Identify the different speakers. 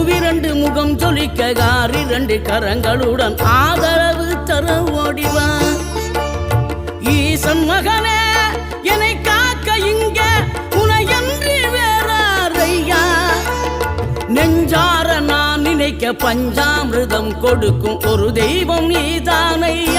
Speaker 1: பூவிரண்டு முகம் ஜொலிக்க காரிரண்டு கரங்களுடன் ஆதரவு தர ஓடிவா. ஈசன் மகனே என்னை காக்க இங்க உனையன்றி வேறாரையா? நெஞ்சார நான் நினைக்க பஞ்சாமிரதம் கொடுக்கும் ஒரு தெய்வம் நீதானையா